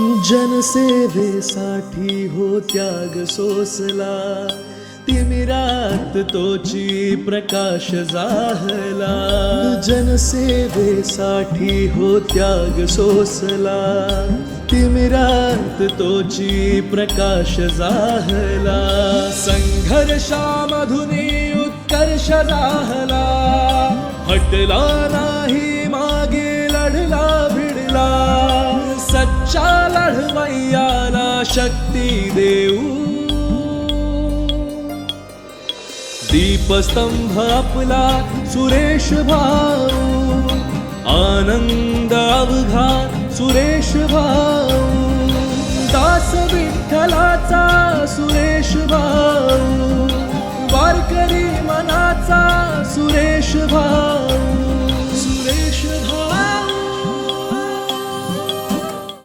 जनसेवेसाठी हो त्याग सोसला. तिमिरात तोची प्रकाश जाहला. जनसेवेसाठी हो त्याग सोसला. तिमिरात तोची प्रकाश जाहला. संघर्षामधुनी उत्कर्ष जाहला. हटला शक्ति शक्ती देऊ दीपस्तंभ अपला सुरेश भाऊ आनंद अवघा सुरेश भाऊ।